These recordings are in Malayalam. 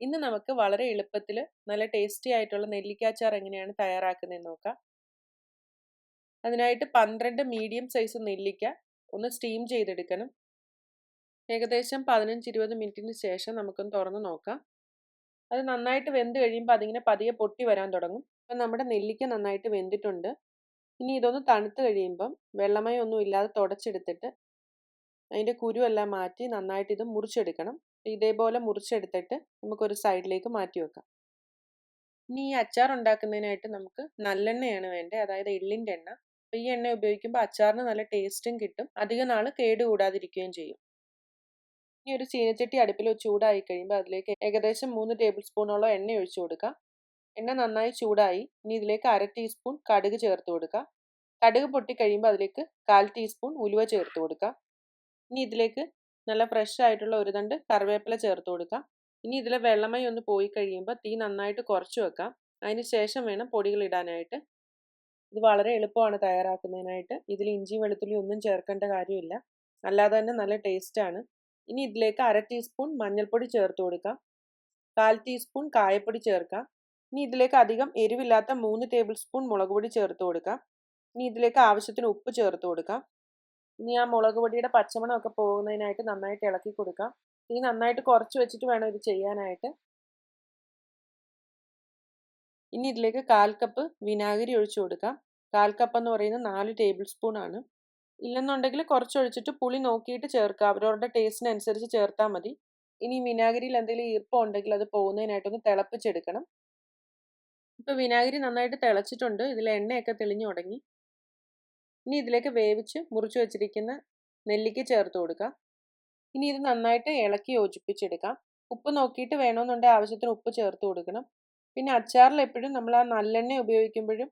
നമുക്ക് വളരെ എളുപ്പത്തിൽ നല്ല ടേസ്റ്റി ആയിട്ടുള്ള നെല്ലിക്കാച്ചാർ എങ്ങനെയാണ് തയ്യാറാക്കുന്നതെന്ന് നോക്കാം. അതിനായിട്ട് പന്ത്രണ്ട് മീഡിയം സൈസ് നെല്ലിക്ക ഒന്ന് സ്റ്റീം ചെയ്തെടുക്കണം. ഏകദേശം പതിനഞ്ച് ഇരുപത് മിനിറ്റിന് ശേഷം നമുക്കൊന്ന് തുറന്ന് നോക്കാം. അത് നന്നായിട്ട് വെന്ത് കഴിയുമ്പോൾ അതിങ്ങനെ പതിയെ പൊട്ടി വരാൻ തുടങ്ങും. അപ്പം നമ്മുടെ നെല്ലിക്ക നന്നായിട്ട് വെന്തിട്ടുണ്ട്. ഇനി ഇതൊന്ന് തണുത്ത് കഴിയുമ്പം വെള്ളമയൊന്നും ഇല്ലാതെ തുടച്ചെടുത്തിട്ട് അതിന്റെ കുരുവെല്ലാം മാറ്റി നന്നായിട്ട് ഇത് മുറിച്ചെടുക്കണം. ഇതേപോലെ മുറിച്ചെടുത്തിട്ട് നമുക്കൊരു സൈഡിലേക്ക് മാറ്റി വെക്കാം. ഇനി ഈ അച്ചാർ ഉണ്ടാക്കുന്നതിനായിട്ട് നമുക്ക് നല്ലെണ്ണയാണ് വേണ്ടത്. അതായത് എള്ളിന്റെ എണ്ണ. അപ്പോൾ ഈ എണ്ണ ഉപയോഗിക്കുമ്പോൾ അച്ചാറിന് നല്ല ടേസ്റ്റും കിട്ടും. അധിക നാൾ കേടുകൂടാതിരിക്കുകയും ചെയ്യും. ഇനി ഒരു ചീനച്ചട്ടി അടുപ്പിൽ ചൂടായി കഴിയുമ്പോൾ അതിലേക്ക് ഏകദേശം മൂന്ന് ടേബിൾ സ്പൂണോളം എണ്ണ ഒഴിച്ചു കൊടുക്കുക എണ്ണ നന്നായി ചൂടായി. ഇനി ഇതിലേക്ക് അര ടീസ്പൂൺ കടുക് ചേർത്ത് കൊടുക്കുക കടുക് പൊട്ടി കഴിയുമ്പോൾ അതിലേക്ക് കാൽ ടീസ്പൂൺ ഉലുവ ചേർത്ത് കൊടുക്കുക ഇനി ഇതിലേക്ക് നല്ല ഫ്രഷ് ആയിട്ടുള്ള ഒരു തണ്ട് കറിവേപ്പില ചേർത്ത് കൊടുക്കാം. ഇനി ഇതിലെ വെള്ളമൈ ഒന്ന് പോയി കഴിയുമ്പോൾ തീ നന്നായിട്ട് കുറച്ച് വെക്കാം. അതിന് ശേഷം വേണം പൊടികൾ ഇടാനായിട്ട്. ഇത് വളരെ എളുപ്പമാണ് തയ്യാറാക്കുന്നതിനായിട്ട്. ഇതിൽ ഇഞ്ചി വെളുത്തുള്ളി ഒന്നും ചേർക്കേണ്ട കാര്യമില്ല. അല്ലാതെ തന്നെ നല്ല ടേസ്റ്റാണ് ഇനി ഇതിലേക്ക് അര ടീസ്പൂൺ മഞ്ഞൾപ്പൊടി ചേർത്ത് കൊടുക്കാം. കാൽ ടീസ്പൂൺ കായപ്പൊടി ചേർക്കാം. ഇനി ഇതിലേക്ക് അധികം എരിവില്ലാത്ത മൂന്ന് ടേബിൾ സ്പൂൺ മുളക് പൊടി ചേർത്ത് കൊടുക്കാം. ഇനി ഇതിലേക്ക് ആവശ്യത്തിന് ഉപ്പ് ചേർത്ത് കൊടുക്കാം. ഇനി ആ മുളക് പൊടിയുടെ പച്ചമണമൊക്കെ പോകുന്നതിനായിട്ട് നന്നായിട്ട് ഇളക്കി കൊടുക്കാം. ഇനി നന്നായിട്ട് കുറച്ച് വെച്ചിട്ട് വേണം ഇത് ചെയ്യാനായിട്ട്. ഇനി ഇതിലേക്ക് കാൽ കപ്പ് വിനാഗിരി ഒഴിച്ചു കൊടുക്കാം. കാൽ കപ്പ് എന്ന് പറയുന്നത് നാല് ടേബിൾ സ്പൂൺ ആണ്. ഇല്ലെന്നുണ്ടെങ്കിൽ കുറച്ച് ഒഴിച്ചിട്ട് പുളി നോക്കിയിട്ട് ചേർക്കുക അവരവരുടെ ടേസ്റ്റിനനുസരിച്ച് ചേർത്താൽ മതി. ഇനി വിനാഗിരിയിൽ എന്തെങ്കിലും ഈർപ്പം ഉണ്ടെങ്കിൽ അത് പോകുന്നതിനായിട്ടൊന്ന് തിളപ്പിച്ചെടുക്കണം. ഇപ്പോൾ വിനാഗിരി നന്നായിട്ട് തിളച്ചിട്ടുണ്ട്. ഇതിൽ എണ്ണയൊക്കെ തെളിഞ്ഞു തുടങ്ങി. ഇനി ഇതിലേക്ക് വേവിച്ച് മുറിച്ചു വെച്ചിരിക്കുന്ന നെല്ലിക്ക ചേർത്ത് കൊടുക്കുക ഇനി ഇത് നന്നായിട്ട് ഇളക്കി യോജിപ്പിച്ചെടുക്കാം. ഉപ്പ് നോക്കിയിട്ട് വേണമെന്നുണ്ടെങ്കിൽ ആവശ്യത്തിന് ഉപ്പ് ചേർത്ത് കൊടുക്കണം. പിന്നെ അച്ചാറിൽ എപ്പോഴും നമ്മൾ ആ നല്ലെണ്ണ ഉപയോഗിക്കുമ്പോഴും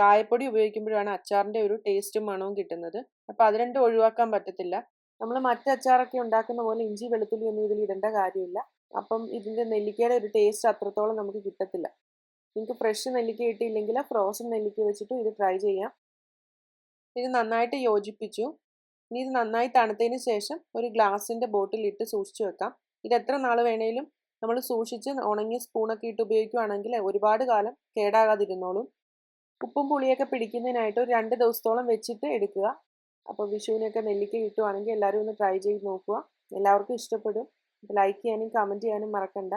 കായപ്പൊടി ഉപയോഗിക്കുമ്പോഴാണ് അച്ചാറിന്റെ ഒരു ടേസ്റ്റും മണവും കിട്ടുന്നത്. അപ്പോൾ അത് രണ്ടും ഒഴിവാക്കാൻ പറ്റത്തില്ല. നമ്മൾ മറ്റു അച്ചാറൊക്കെ ഉണ്ടാക്കുന്ന പോലെ ഇഞ്ചി വെളുത്തുള്ളി ഒന്നും ഇതിൽ ഇടേണ്ട കാര്യമില്ല. അപ്പം ഇതിന്റെ നെല്ലിക്കയുടെ ഒരു ടേസ്റ്റ് അത്രത്തോളം നമുക്ക് കിട്ടത്തില്ല. നിങ്ങൾക്ക് ഫ്രഷ് നെല്ലിക്ക കിട്ടിയില്ലെങ്കിൽ ഫ്രോസൺ നെല്ലിക്ക വെച്ചിട്ടും ഇത് ട്രൈ ചെയ്യാം. ഇത് നന്നായിട്ട് യോജിപ്പിച്ചു. ഇനി ഇത് നന്നായി തണുത്തതിന് ശേഷം ഒരു ഗ്ലാസിന്റെ ബോട്ടിൽ ഇട്ട് സൂക്ഷിച്ച് വെക്കാം. ഇത് എത്ര നാൾ വേണേലും നമ്മൾ സൂക്ഷിച്ച് ഉണങ്ങിയ സ്പൂണൊക്കെ ഇട്ട് ഉപയോഗിക്കുകയാണെങ്കിൽ ഒരുപാട് കാലം കേടാകാതിരുന്നോളും. ഉപ്പും പുളിയൊക്കെ പിടിക്കുന്നതിനായിട്ട് ഒരു രണ്ട് ദിവസത്തോളം വെച്ചിട്ട് എടുക്കുക. അപ്പോൾ വിഷുവിനൊക്കെ നെല്ലിക്ക കിട്ടുവാണെങ്കിൽ എല്ലാവരും ഒന്ന് ട്രൈ ചെയ്ത് നോക്കുക. എല്ലാവർക്കും ഇഷ്ടപ്പെടും. ലൈക്ക് ചെയ്യാനും കമന്റ് ചെയ്യാനും മറക്കണ്ട.